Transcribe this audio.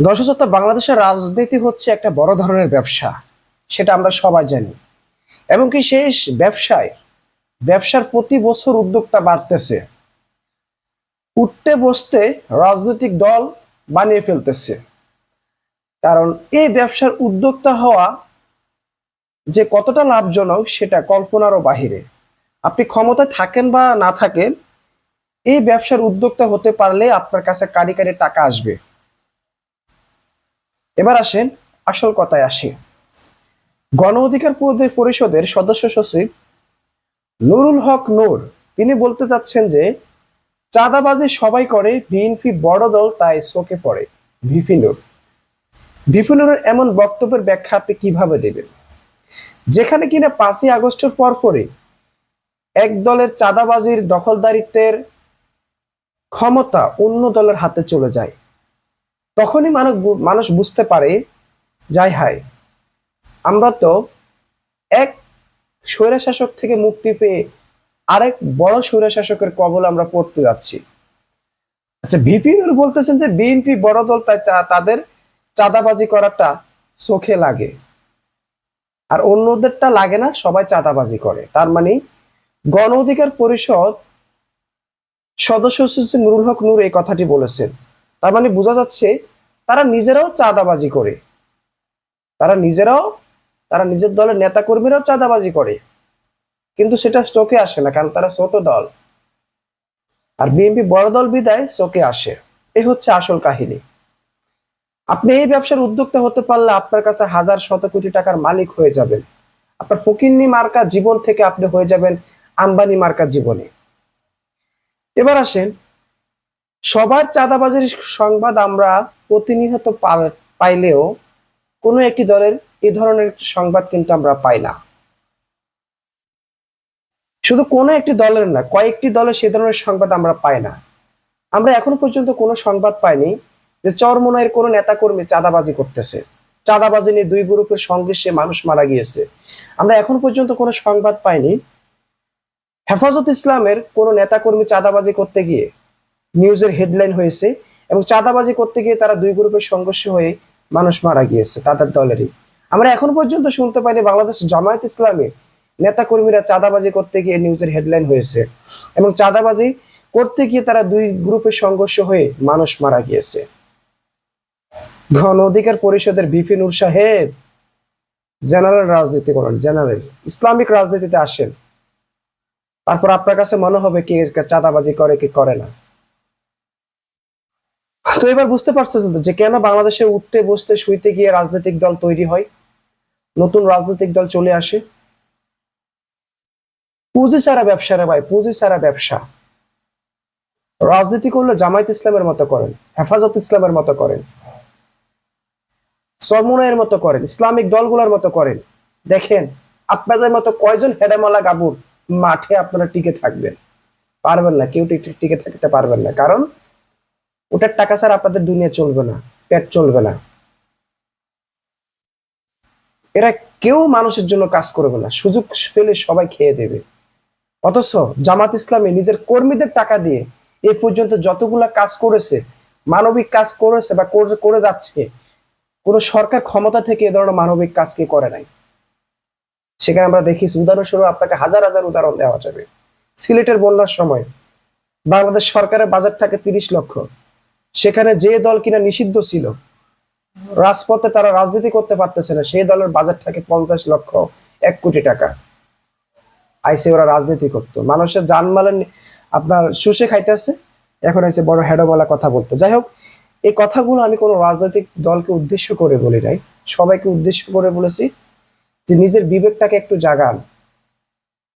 দর্শক বাংলাদেশের রাজনীতি হচ্ছে একটা বড় ধরনের ব্যবসা, সেটা আমরা সবাই জানি। এবং কি সেই ব্যবসায়, ব্যবসার প্রতি বছর উদ্যোক্তা বাড়তেছে। উঠতে বসতে রাজনৈতিক দল বানিয়ে ফেলতেছে। কারণ এই ব্যবসার উদ্যোক্তা হওয়া যে কতটা লাভজনক, সেটা কল্পনারও বাহিরে। আপনি ক্ষমতায় থাকেন বা না থাকেন, এই ব্যবসার উদ্যোক্তা হতে পারলে আপনার কাছে কারি কারি টাকা আসবে। এবার আসেন আসল কথায় আসি। গণ অধিকার পরিষদের সদস্য সচিব নুরুল হক নূর, তিনি বলতে চাচ্ছেন যে, চাঁদাবাজি সবাই করে, বিএনপি বড় দল তাই চোখে পড়ে। ভিপি নূর, ভিপি নূরের এমন বক্তব্যের ব্যাখ্যা আপনি কীভাবে দেবেন? যেখানে কিনা পাঁচই আগস্টের পর পরে এক দলের চাঁদাবাজির দখলদারিত্বের ক্ষমতা অন্য দলের হাতে চলে যায়। তখনই মানুষ মানুষ বুঝতে পারে যাই হায়, আমরা তো এক স্বৈরাশাসক থেকে মুক্তি পেয়ে আরেক বড় স্বৈরাশাসকের কবল আমরা পড়তে যাচ্ছি। আচ্ছা ভিপিনুর বলতেছেন যে, বিএনপি বড় দল, তাই তাদের চাঁদাবাজি করাটা চোখে লাগে। আর অন্যদেরটা লাগে না, সবাই চাঁদাবাজি করে। তার মানে গণ অধিকার পরিষদ সদস্য নুরুল হক নূর এই কথাটি বলেছেন। তার মানে বোঝা যাচ্ছে তারা নিজেরাও চাঁদাবাজি করে। তারা নিজেরাও, তারা নিজের দলের নেতা কর্মীরাও চাঁদাবাজি করে। কিন্তু সেটা চোখে আসে না, কারণ তারা ছোট দল। আর বিএনপি বড় দল বিদায় চোখে আসে। এই হচ্ছে আসল কাহিনী। আপনি এই ব্যবসার উদ্যোক্তা হতে পারলে আপনার কাছে হাজার, শত কোটি টাকার মালিক হয়ে যাবেন। আপনার ফকিন্নি মার্কা জীবন থেকে আপনি হয়ে যাবেন আম্বানি মার্কা জীবনে। এবার আসেন সবার চাঁদাবাজির সংবাদ আমরা প্রতিনিয়ত পাইলেও কোনো একটি দলের এ ধরনের সংবাদ কিন্তু আমরা পাই না। শুধু কোনো একটি দলের না, কয়েকটি দলের সে ধরনের সংবাদ আমরা পাই না। আমরা এখনও পর্যন্ত কোনো সংবাদ পাইনি যে চরমনায়ের কোনো নেতাকর্মী চাঁদাবাজি করতেছে। চাঁদাবাজি নিয়ে দুই গ্রুপের সংঘর্ষে মানুষ মারা গিয়েছে। আমরা এখন পর্যন্ত কোনো সংবাদ পাইনি। হেফাজত ইসলামের কোনো নেতাকর্মী চাঁদাবাজি করতে গিয়ে নিউজের হেডলাইন হয়েছে এবং চাঁদাবাজি করতে গিয়ে তারা দুই গ্রুপের সংঘর্ষ হয়ে মানুষ মারা গিয়েছে, তাদের দলেরই। আমরা এখন পর্যন্ত শুনতে পাইনি বাংলাদেশ জামায়াত ইসলামে নেতাকর্মীরা চাঁদাবাজি করতে গিয়ে নিউজের হেডলাইন হয়েছে এবং চাঁদাবাজি করতে গিয়ে তারা দুই গ্রুপের সংঘর্ষ হয়ে মানুষ মারা গিয়েছে। গণ অধিকার পরিষদের বিপিন নূর সাহেব, জেনারেল রাজনীতি করেন, জেনারেল, ইসলামিক রাজনীতিতে আসেন। তারপর আপনার কাছে মনে হবে কে চাঁদাবাজি করে, কে করে না। তো এবার বুঝতে পারছেন তো যে কেন বাংলাদেশে উঠতে, বসতে, শুইতে গিয়ে রাজনৈতিক দল তৈরি হয়? নতুন রাজনৈতিক দল চলে আসে। পুঁজি ছাড়া ব্যবসা রে ভাই, পুঁজি ছাড়া ব্যবসা। রাজনীতি করলে জামায়াত ইসলামের মতো করেন, হেফাজত ইসলামের মতো করেন সরমুনায়ের মতো করেন, ইসলামিক দলগুলোর মতো করেন। দেখেন, আপনাদের মতো কয়জন হেডামালা গাবুর মাঠে আপনারা টিকে থাকবেন? পারবেন না, কেউ টিকে থাকতে পারবেন না। কারণ ওটার টাকা ছাড়া আপনাদের দুনিয়া চলবে না, পেট চলবে না। এরা কেউ মানুষের জন্য কাজ করবে না, সুযোগ পেলে সবাই খেয়ে দেবে। অথচ জামাত ইসলামী নিজের কর্মীদের টাকা দিয়ে এ পর্যন্ত যতগুলা কাজ করেছে, মানবিক কাজ করেছে বা করে যাচ্ছে, কোন সরকার ক্ষমতা থেকে এ ধরনের মানবিক কাজ কে করে নাই। সেখানে আমরা দেখি উদাহরণস্বরূপ আপনাকে হাজার হাজার উদাহরণ দেওয়া যাবে। সিলেটের বন্যার সময় বাংলাদেশ সরকারের বাজেট থাকে তিরিশ লক্ষ। সেখানে যে দল কিনা নিষিদ্ধ ছিল, রাজপথে তারা রাজনীতি করতে পারতেছে না, সেই দলের বাজার থাকে পঞ্চাশ লক্ষ, এক কোটি টাকা। আইসে ওরা রাজনীতি করতো। মানুষের জানমালের আপনার শুষে খাইতেছে, এখন আইসে বড় হেডোমালা কথা বলতে। যাই হোক, এই কথাগুলো আমি কোনো রাজনৈতিক দলকে উদ্দেশ্য করে বলি নাই। সবাইকে উদ্দেশ্য করে বলেছি যে নিজের বিবেকটাকে একটু জাগান।